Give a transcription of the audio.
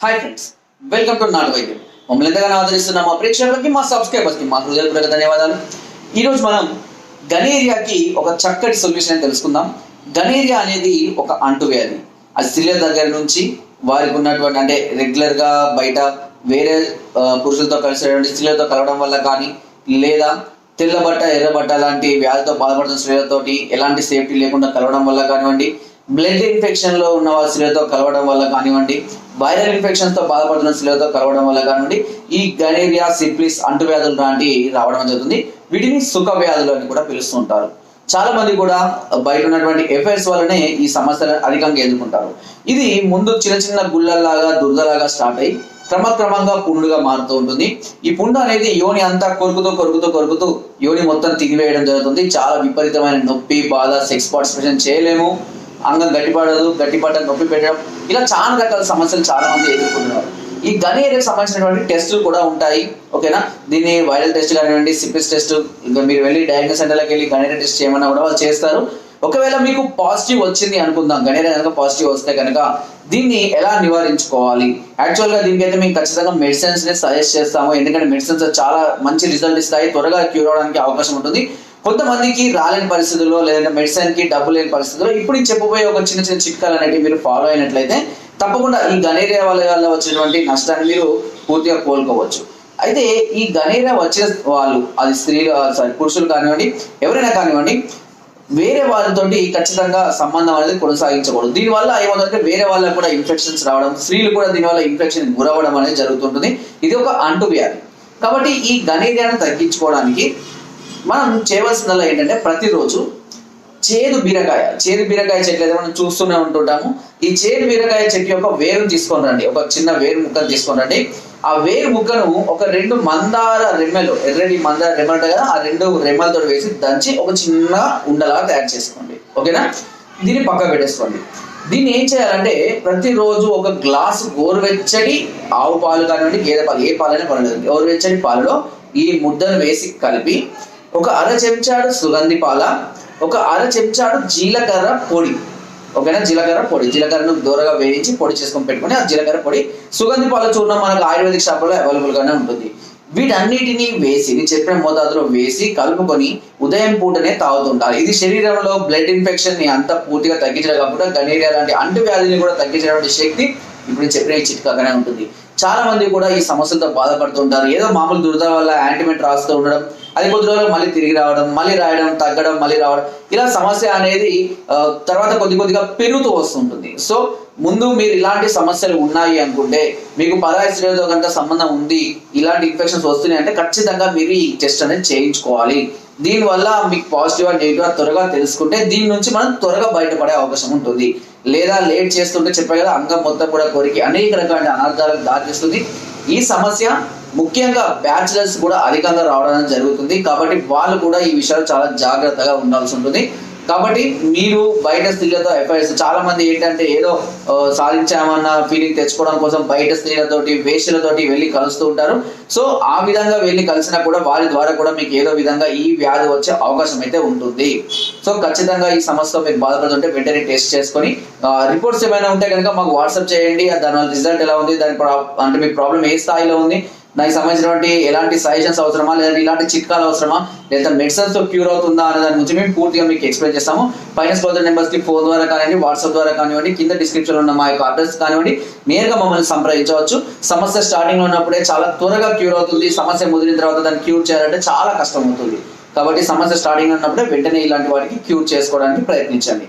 Hi friends welcome to నాటు వైద్యం మమ్మల్ని ఎంతగానో ఆదరిస్తున్న మా ప్రేక్షకులకి మా సబ్స్క్రైబర్స్కి మా హృదయపూర్వక ధన్యవాదాలు. ఈరోజు మనం గనేరియాకి ఒక చక్కటి సొల్యూషన్ అని తెలుసుకుందాం. గనేరియా అనేది ఒక అంటువ్యాధి అది స్త్రీల దగ్గర నుంచి వారికి ఉన్నటువంటి అంటే రెగ్యులర్గా బయట వేరే పురుషులతో కలిసేటువంటి స్త్రీలతో కలవడం వల్ల కానీ లేదా తెల్లబట్ట ఎర్రబట్ట లాంటి వ్యాధితో బాధపడుతున్న స్త్రీలతోటి ఎలాంటి సేఫ్టీ లేకుండా కలవడం వల్ల కానివ్వండి బ్లడ్ ఇన్ఫెక్షన్లో ఉన్న వాళ్ళ స్త్రీలతో కలవడం వల్ల కానివ్వండి వైరల్ ఇన్ఫెక్షన్స్తో బాధపడుతున్న స్త్రీలతో కలవడం వల్ల కానివ్వండి ఈ గనేరియా సిప్లిస్ అంటువ్యాధులు లాంటివి రావడం జరుగుతుంది. వీటిని సుఖ వ్యాధులు అని కూడా పిలుస్తుంటారు. చాలా మంది కూడా బయట ఉన్నటువంటి ఎఫైర్స్ వల్లనే ఈ సమస్యలు అధికంగా ఎదుర్కొంటారు. ఇది ముందు చిన్న చిన్న గుళ్ళల్లాగా దురదలాగా స్టార్ట్ అయ్యి క్రమక్రమంగా పుండుగా మారుతూ ఉంటుంది. ఈ పుండు అనేది యోని అంతా కొరుకుతూ కొరుకుతూ కొరుకుతూ యోని మొత్తం తినివేయడం జరుగుతుంది. చాలా విపరీతమైన నొప్పి బాధ సెక్స్ పార్టిసిపేషన్ చేయలేము. అంగం గట్టిపడదు గట్టిపడ్డ నొప్పి పెట్టడం. ఇలా చాలా రకాల సమస్యలు చాలా మంది ఎదుర్కొంటున్నారు. ఈ గనేరియాకి సంబంధించినటువంటి టెస్టులు కూడా ఉంటాయి. ఓకేనా? దీన్ని వైరల్ టెస్ట్ కానివ్వండి సిపిస్ టెస్ట్ ఇంకా మీరు వెళ్ళి డయాగ్నోస్ సెంటర్లకు వెళ్ళి గనేరియా టెస్ట్ చేయమన్నా కూడా వాళ్ళు చేస్తారు. ఒకవేళ మీకు పాజిటివ్ వచ్చింది అనుకుందాం గనేరియా కనుక పాజిటివ్ వస్తే కనుక దీన్ని ఎలా నివారించుకోవాలి? యాక్చువల్గా దీనికైతే మేము ఖచ్చితంగా మెడిసిన్స్ నే సజెస్ట్ చేస్తాము. ఎందుకంటే మెడిసిన్స్ చాలా మంచి రిజల్ట్ ఇస్తాయి. త్వరగా క్యూర్ అవడానికి అవకాశం ఉంటుంది. కొంతమందికి రాలేని పరిస్థితుల్లో లేదంటే మెడిసిన్కి డబ్బు లేని పరిస్థితుల్లో ఇప్పుడు చెప్పబోయే ఒక చిన్న చిన్న చిట్కాలు అనేవి మీరు ఫాలో అయినట్లయితే తప్పకుండా ఈ గనేరియా వల్ల వచ్చినటువంటి నష్టాన్ని మీరు పూర్తిగా కోలుకోవచ్చు. అయితే ఈ గనేరియా వచ్చే వాళ్ళు అది స్త్రీలు సారీ పురుషులు కానివ్వండి ఎవరైనా కానివ్వండి వేరే వాళ్ళతోటి ఖచ్చితంగా సంబంధం అనేది కొనసాగించకూడదు. దీనివల్ల ఏమవుతుందంటే వేరే వాళ్ళకి కూడా ఇన్ఫెక్షన్స్ రావడం స్త్రీలు కూడా దీనివల్ల ఇన్ఫెక్షన్ గురవడం అనేది జరుగుతుంటుంది. ఇది ఒక అంటువ్యాధి. కాబట్టి ఈ గనేరియాను తగ్గించుకోవడానికి మనం చేయవలసిందల్లా ఏంటంటే ప్రతిరోజు చేదు బీరకాయ చేదు బీరకాయ చెట్లు అయితే మనం చూస్తూనే ఉంటుంటాము. ఈ చేదు బీరకాయ చెట్టు యొక్క వేరు తీసుకొని రండి. ఒక చిన్న వేరు ముక్కను తీసుకొని రండి. ఆ వేరు ముక్కను ఒక రెండు మందార రెమ్మలు ఎర్రటి మందార రెమ్మలు ఉంటాయి కదా ఆ రెండు రెమ్మలతో వేసి దంచి ఒక చిన్న ఉండలా తయారు చేసుకోండి. ఓకేనా? దీన్ని పక్క పెట్టేసుకోండి. దీన్ని ఏం చేయాలంటే ప్రతిరోజు ఒక గ్లాసు గోరువెచ్చటి ఆవు పాలు కానివ్వండి గేదె పాలు ఏ పాలైనా పర్వాలేదు గోరువెచ్చటి పాలలో ఈ ముద్దను వేసి కలిపి ఒక అర చెంచాడు సుగంధి పాల ఒక అర చెంచాడు జీలకర్ర పొడి. ఓకేనా? జీలకర్ర పొడి. జీలకర్రను దూరగా వేయించి పొడి చేసుకొని పెట్టుకొని ఆ జీలకర్ర పొడి సుగంధి పాల చూర్ణం మనకు ఆయుర్వేదిక్ షాపులో అవైలబుల్ గానే ఉంటుంది. వీటన్నిటిని వేసి నేను చెప్పిన మోతాదులో వేసి కలుపుకొని ఉదయం పూటనే తాగుతుంటారు. ఇది శరీరంలో బ్లడ్ ఇన్ఫెక్షన్ని అంతా పూర్తిగా తగ్గించడం కాకుండా గనేరియా లాంటి అంటువ్యాధిని కూడా తగ్గించేటువంటి శక్తి ఇప్పుడు నేను చెప్పిన ఈ చిట్కాగానే ఉంటుంది. చాలా మంది కూడా ఈ సమస్యలతో బాధపడుతుంటారు ఏదో మామూలు దురద వల్ల యాంటిమెంట్ రాస్తూ ఉండడం అది కొద్ది రోజులు మళ్ళీ తిరిగి రావడం మళ్ళీ రాయడం తగ్గడం మళ్ళీ రావడం ఇలా సమస్య అనేది తర్వాత కొద్ది కొద్దిగా పెరుగుతూ వస్తుంటుంది. సో ముందు మీరు ఇలాంటి సమస్యలు ఉన్నాయి అనుకుంటే మీకు పదహైదు స్త్రీలతో కనుక సంబంధం ఉంది ఇలాంటి ఇన్ఫెక్షన్స్ వస్తున్నాయి అంటే ఖచ్చితంగా మీరు ఈ టెస్ట్ అనేది చేయించుకోవాలి. దీనివల్ల మీకు పాజిటివ్ అండ్ నెగిటివ్ త్వరగా తెలుసుకుంటే దీని నుంచి మనం త్వరగా బయటపడే అవకాశం ఉంటుంది. లేదా లేట్ చేస్తుంటే చెప్పే కదా అంగం మొత్తం కూడా కోరిక అనేక రకాల అనర్థాలకు అందిస్తుంది ఈ సమస్య ముఖ్యంగా బ్యాచిలర్స్ కూడా అధికంగా రావడం జరుగుతుంది. కాబట్టి వాళ్ళు కూడా ఈ విషయాలు చాలా జాగ్రత్తగా ఉండాల్సి ఉంటుంది. కాబట్టి మీరు బయట స్త్రీలతో ఎఫ్ఐఆర్స్ చాలా మంది ఏంటంటే ఏదో సాధించామన్న ఫీలింగ్ తెచ్చుకోవడం కోసం బయట స్త్రీలతోటి వేషలతోటి వెళ్ళి కలుస్తూ ఉంటారు. సో ఆ విధంగా వెళ్ళి కలిసినా కూడా వారి ద్వారా కూడా మీకు ఏదో విధంగా ఈ వ్యాధి వచ్చే అవకాశం అయితే ఉంటుంది. సో ఖచ్చితంగా ఈ సమస్యతో మీరు బాధపడుతుంటే వెంటనే టెస్ట్ చేసుకొని రిపోర్ట్స్ ఏమైనా ఉంటే కనుక మాకు వాట్సాప్ చేయండి. దాని రిజల్ట్ ఎలా ఉంది? దాని అంటే మీ ప్రాబ్లం ఏ స్థాయిలో ఉంది? దానికి సంబంధించినటువంటి ఎలాంటి సజెషన్స్ అవసరమా? లేదంటే ఇలాంటి చిట్కాలు అవసరమా? లేదా మెడిసిన్స్తో క్యూర్ అవుతుందా అనే దాని గురించి మేము పూర్తిగా మీకు ఎక్స్ప్లెయిన్ చేస్తాము. పైన స్పోజర్ నెంబర్స్కి ఫోన్ ద్వారా కానివ్వండి వాట్సాప్ ద్వారా కానివ్వండి కింద డిస్క్రిప్షన్ ఉన్న మా యొక్క అడ్రస్ కానివ్వండి నేరుగా మమ్మల్ని సంప్రదించవచ్చు. సమస్య స్టార్టింగ్లో ఉన్నప్పుడే చాలా త్వరగా క్యూర్ అవుతుంది. సమస్య ముదిరిన తర్వాత దాన్ని క్యూర్ చేయాలంటే చాలా కష్టం అవుతుంది. కాబట్టి సమస్య స్టార్టింగ్ ఉన్నప్పుడే వెంటనే ఇలాంటి వాటికి క్యూర్ చేసుకోవడానికి ప్రయత్నించండి.